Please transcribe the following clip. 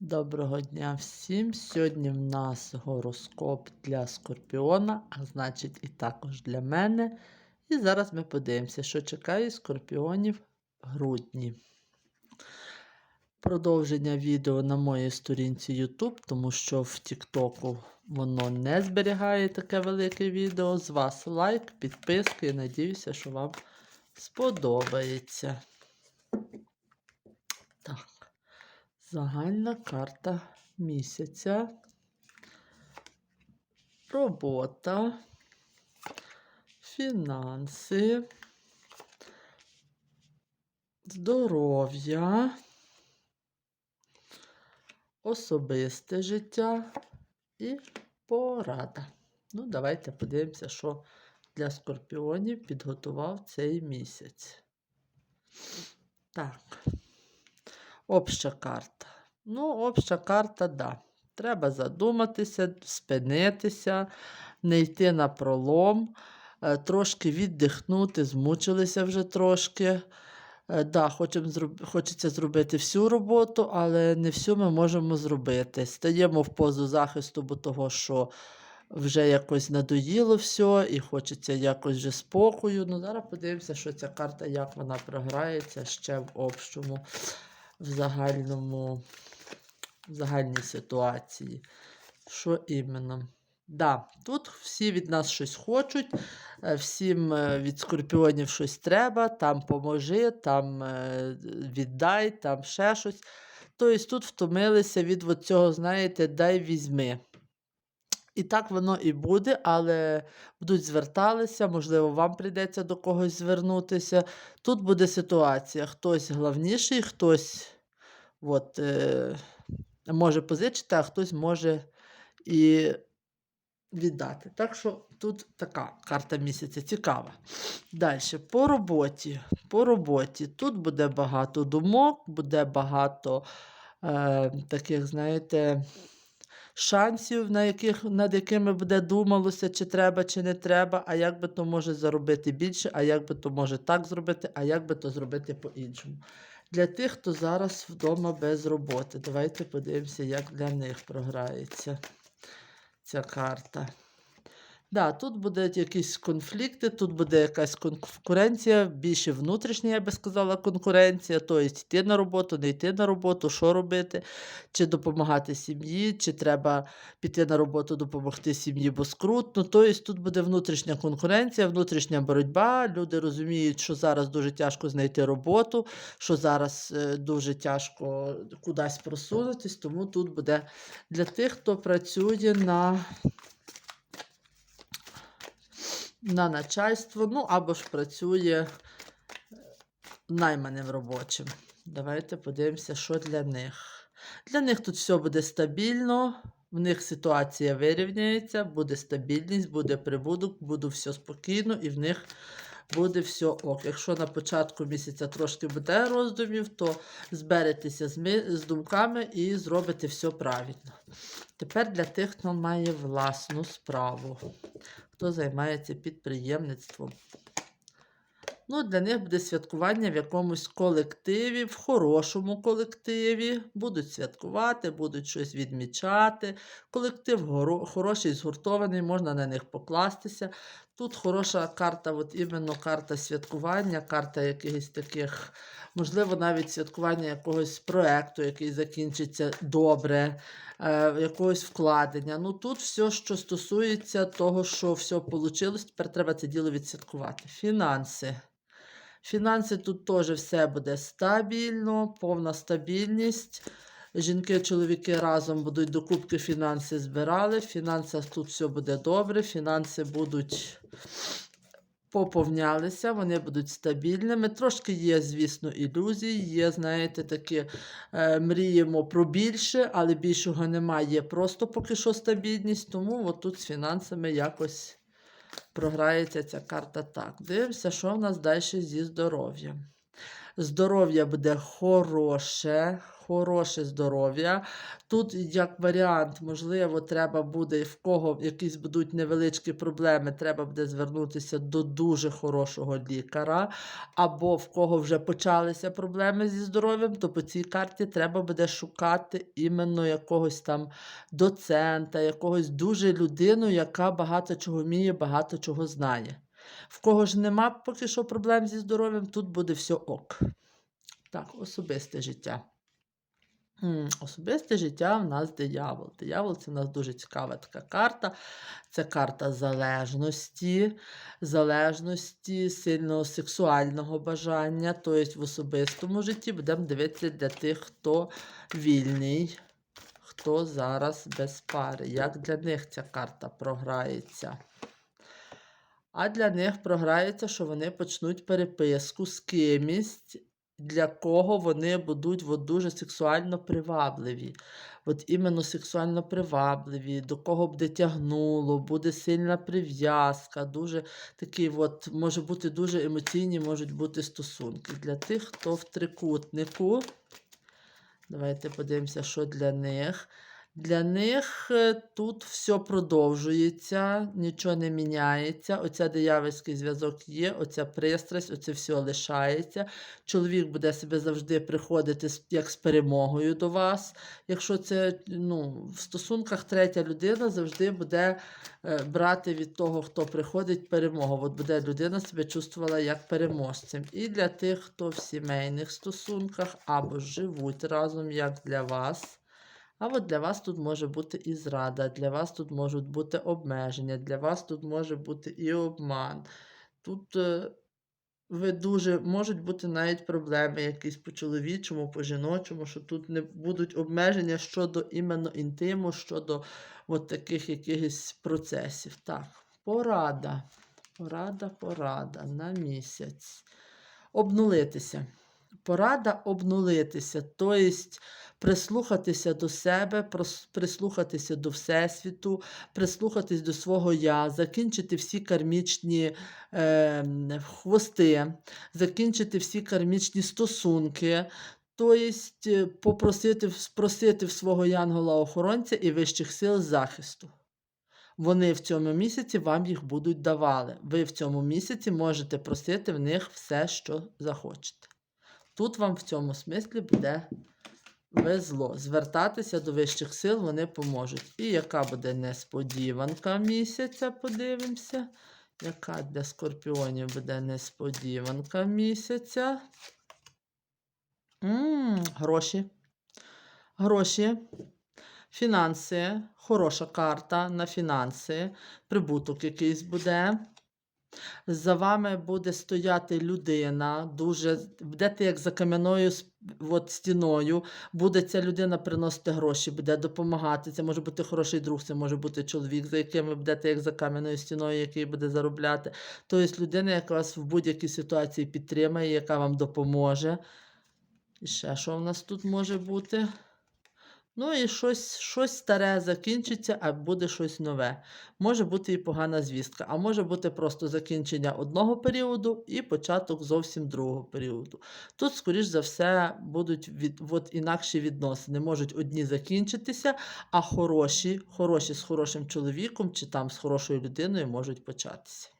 Доброго дня всім! Сьогодні в нас гороскоп для Скорпіона, а значить і також для мене. І зараз ми подивимося, що чекає скорпіонів в грудні. Продовження відео на моїй сторінці YouTube, тому що в TikTok воно не зберігає таке велике відео. З вас лайк, підписка і надіюся, що вам сподобається. Так. Загальна карта місяця. Робота, фінанси, здоров'я, особисте життя і порада. Ну, давайте подивимося, що для скорпіонів підготував цей місяць. Так. Обща карта. Ну, обща карта, да. Треба задуматися, спинитися, не йти на пролом, е, трошки віддихнути, змучилися вже трошки. Е, Да, хочемо. Хочеться зробити всю роботу, але не всю ми можемо зробити. Стаємо в позу захисту, бо того, що вже якось надоїло все і хочеться якось вже спокою. Ну, зараз подивимося, що ця карта, як вона програється ще в общому в загальному, в загальній ситуації. Що іменно? Да, тут всі від нас щось хочуть, е, всім е, від скорпіонів щось треба, там поможи, там е, віддай, там ще щось. Тобто тут втомилися від цього, знаєте, дай візьми. І так воно і буде, але будуть зверталися, можливо, вам прийдеться до когось звернутися. Тут буде ситуація: хтось главніший, хтось от, е, може позичити, а хтось може і віддати. Так що тут така карта місяця цікава. Далі, по роботі. По роботі. Тут буде багато думок, буде багато е, таких, знаєте, шансів, на яких, над якими буде думалося, чи треба, чи не треба, а як би то може заробити більше, а як би то може так зробити, а як би то зробити по-іншому. Для тих, хто зараз вдома без роботи. Давайте подивимося, як для них програється ця карта. Да, тут будуть якісь конфлікти, тут буде якась конкуренція, більше внутрішня, я би сказала, конкуренція. Тобто йти на роботу, не йти на роботу, що робити, чи допомагати сім'ї, чи треба піти на роботу, допомогти сім'ї, бо скрутно. Тобто тут буде внутрішня конкуренція, внутрішня боротьба. Люди розуміють, що зараз дуже тяжко знайти роботу, що зараз е, дуже тяжко кудись просунутись, тому тут буде для тих, хто працює на на начальство, ну або ж працює найманим робочим. Давайте подивимося, що для них. Для них тут все буде стабільно, в них ситуація вирівняється, буде стабільність, буде прибуток, буде все спокійно і в них буде все ок. Якщо на початку місяця трошки буде роздумів, то зберетеся з думками і зробите все правильно. Тепер для тих, хто має власну справу хто займається підприємництвом. Ну, Для них буде святкування в якомусь колективі, в хорошому колективі. Будуть святкувати, будуть щось відмічати. Колектив хороший, згуртований, можна на них покластися. Тут хороша карта, от іменно карта святкування, карта якихось таких, можливо, навіть святкування якогось проєкту, який закінчиться добре, е, якогось вкладення. Ну тут все, що стосується того, що все вийшло, тепер треба це діло відсвяткувати. Фінанси. Фінанси тут теж все буде стабільно, повна стабільність. Жінки, чоловіки разом будуть докупки фінанси збирали. В фінансах тут все буде добре, фінанси будуть поповнялися, вони будуть стабільними. Трошки є, звісно, ілюзії, є, знаєте, такі е, мріємо про більше, але більшого немає. Є просто поки що стабільність, тому от тут з фінансами якось програється ця карта так. Дивимося, що в нас далі зі здоров'ям. Здоров'я буде хороше, хороше здоров'я. Тут, як варіант, можливо, треба буде, в кого якісь будуть невеличкі проблеми, треба буде звернутися до дуже хорошого лікаря, або в кого вже почалися проблеми зі здоров'ям, то по цій карті треба буде шукати іменно якогось там доцента, якогось дуже людину, яка багато чого вміє, багато чого знає. В кого ж нема поки що проблем зі здоров'ям, тут буде все ок. Так, особисте життя. Особисте життя в нас диявол. Диявол це в нас дуже цікава така карта. Це карта залежності, залежності, сильного сексуального бажання. Тобто в особистому житті будемо дивитися для тих, хто вільний, хто зараз без пари. Як для них ця карта програється? А для них програється, що вони почнуть переписку з кимось, для кого вони будуть дуже сексуально привабливі. От іменно сексуально привабливі, до кого буде тягнуло, буде сильна прив'язка, дуже такий от, може бути дуже емоційні, можуть бути стосунки. Для тих, хто в трикутнику. Давайте подивимося, що для них. Для них е, тут все продовжується, нічого не міняється. Оця диявольський зв'язок є, оця пристрасть, оце все лишається. Чоловік буде себе завжди приходити як з перемогою до вас. Якщо це ну, в стосунках третя людина завжди буде е, брати від того, хто приходить, перемогу. От буде людина себе чувствувала як переможцем. І для тих, хто в сімейних стосунках або живуть разом, як для вас. А от для вас тут може бути і зрада, для вас тут можуть бути обмеження, для вас тут може бути і обман. Тут е, ви дуже можуть бути навіть проблеми якісь по чоловічому, по жіночому, що тут не будуть обмеження щодо іменно інтиму, щодо от таких якихось процесів. Так, порада. Порада, порада на місяць. Обнулитися. Порада обнулитися, тобто прислухатися до себе, прислухатися до Всесвіту, прислухатись до свого я, закінчити всі кармічні е, хвости, закінчити всі кармічні стосунки. Тобто попросити, спросити в свого янгола-охоронця і вищих сил захисту. Вони в цьому місяці вам їх будуть давали. Ви в цьому місяці можете просити в них все, що захочете. Тут вам в цьому смислі буде везло. Звертатися до вищих сил вони поможуть. І яка буде несподіванка місяця, подивимося. Яка для скорпіонів буде несподіванка місяця? м гроші. Гроші. Фінанси. Хороша карта на фінанси. Прибуток якийсь буде. За вами буде стояти людина, дуже будете як за кам'яною от, стіною. Буде ця людина приносити гроші, буде допомагати. Це може бути хороший друг, це може бути чоловік, за яким ви будете як за кам'яною стіною, який буде заробляти. Тобто людина, яка вас в будь-якій ситуації підтримає, яка вам допоможе. І ще що в нас тут може бути? Ну і щось, щось старе закінчиться, а буде щось нове. Може бути і погана звістка, а може бути просто закінчення одного періоду і початок зовсім другого періоду. Тут, скоріш за все, будуть від, от інакші відносини. Можуть одні закінчитися, а хороші, хороші з хорошим чоловіком чи там з хорошою людиною можуть початися.